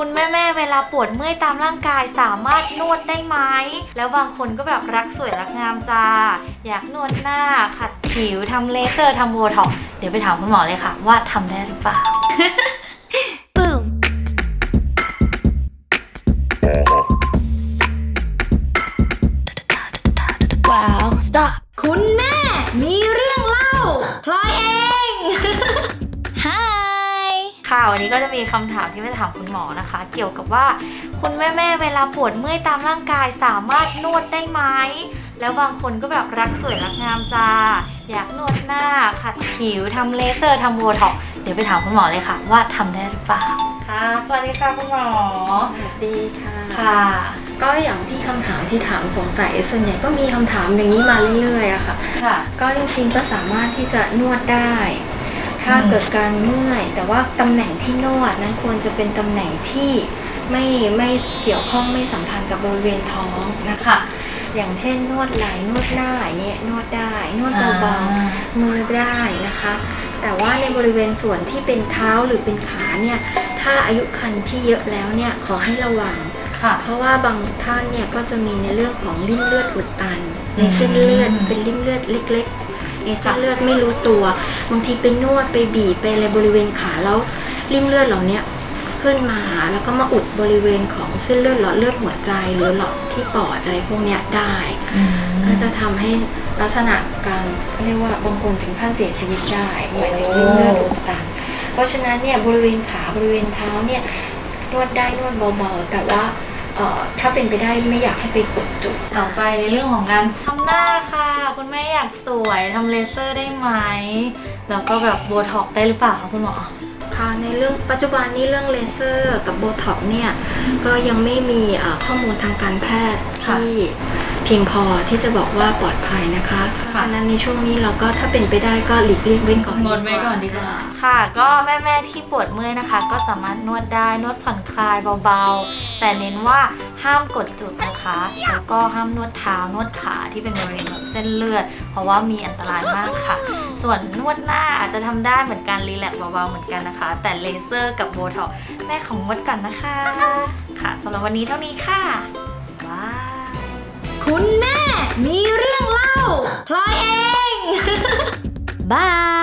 คุณแม่แม่ๆเวลาปวดเมื่อยตามร่างกายสามารถนวดได้ไหม แล้วบางคนก็แบบรักสวยรักงามจ้า อยากนวดหน้า ขัดผิวทำเลเซอร์ทำโบท็อกซ์เดี๋ยวไปถามคุณหมอเลยค่ะ ว่าทำได้หรือเปล่า Boom. Wow. Stop. คุณแม่มีเรื่องเล่าพลอยเอง Hi. ค่ะวันนี้ก็จะมีคำถามที่ไม่ถามคุณหมอนะคะ เกี่ยวกับว่าคุณแม่แม่ๆเวลาปวดเมื่อยตามร่างกายสามารถนวดได้ไหมแล้วบางคนก็แบบรักสวยรักงามจ้าอยากนวดหน้าขัดผิวทำเลเซอร์ทำโบท็อกซ์เดี๋ยวไปถามคุณหมอเลยค่ะ ว่าทำได้หรือเปล่าค่ะสวัสดีค่ะคุณหมอสวัสดีค่ะค่ะ ก็อย่างที่คำถามที่ถามสงสัยส่วนใหญ่ก็มีคำถามอย่างนี้มาเรื่อยๆอะค่ะ ค่ะ ก็จริงๆก็สามารถที่จะนวดได้ ถ้าอืมเกิดการเมื่อย แต่ว่าตำแหน่งที่นวดนั้นควรจะเป็นตำแหน่งที่ไม่ไม่เกี่ยวข้องไม่สัมพันธ์กับบริเวณท้องนะคะค่ะอย่างเช่นนวดไหล่นวดหน้าอย่างเงี้ยนวดได้นวดเบาๆมือได้นะคะ แต่ว่าในบริเวณส่วนที่เป็นเท้าหรือเป็นขาเนี่ยถ้าอายุคันที่เยอะแล้วเนี่ยขอให้ระวังค่ะเพราะว่าบางท่านเนี่ยก็จะมีในเรื่องของริ่มเลือดอุดตันในเส้นเลือดอืมเป็นริ่มเลือดเล็ก ๆ ในเส้นเลือดไม่รู้ตัว บางทีไปนวดไปบีบไปอะไรบริเวณขาแล้วริ่มเลือดเหล่าเนี้ยขึ้นมาหาแล้วก็มาอุดบริเวณของเส้นเลือดหลอดเลือดหัวใจหรือหลอดที่ปอดอะไรพวกเนี้ยได้ก็จะทำให้ลักษณะการเขาเรียกว่าบางคนถึงขั้นเสียชีวิตได้หมายถึงริ่มเลือดอุดตันเพราะฉะนั้นเนี่ยบริเวณขาบริเวณเท้าเนี่ยนวดได้นวดเบาๆแต่ว่า เอ่อถ้าเป็นไปได้ไม่อยากให้ไปกดจุด ต่อไปในเรื่องของการทำหน้าค่ะ คุณแม่อยากสวยทำเลเซอร์ได้ไหมแล้วก็แบบโบท็อกซ์ได้หรือเปล่าคะคุณหมอ ค่ะในเรื่องปัจจุบันนี้เรื่องเลเซอร์กับโบท็อกซ์เนี่ยก็ยังไม่มีเอ่อข้อมูลทางการแพทย์ค่ะที่เพียงพอที่จะบอกว่าปลอดภัยนะคะเพราะค่ะฉะนั้นในช่วงนี้เราก็ถ้าเป็นไปได้ก็หลีกเลี่ยงไว้ก่อนงดไว้ก่อนดีกว่า ค่ะ ก็แม่ ๆ ที่ปวดเมื่อยนะคะ ก็สามารถนวดได้นวดผ่อนคลายเบา ๆ แต่เน้นว่าห้ามกดจุดนะคะ แล้วก็ห้ามนวดเท้านวดขาที่เป็นบริเวณแบบเส้นเลือด เพราะว่ามีอันตรายมากค่ะ ส่วนนวดหน้าอาจจะทำได้เหมือนกันรีแลกซ์เบาๆเหมือนกันนะคะ แต่เลเซอร์กับโบท็อกแม่ของงดก่อนนะคะ ค่ะสำหรับวันนี้เท่านี้ค่ะบาคุณแม่มีเรื่องเล่าพลอยเองบาย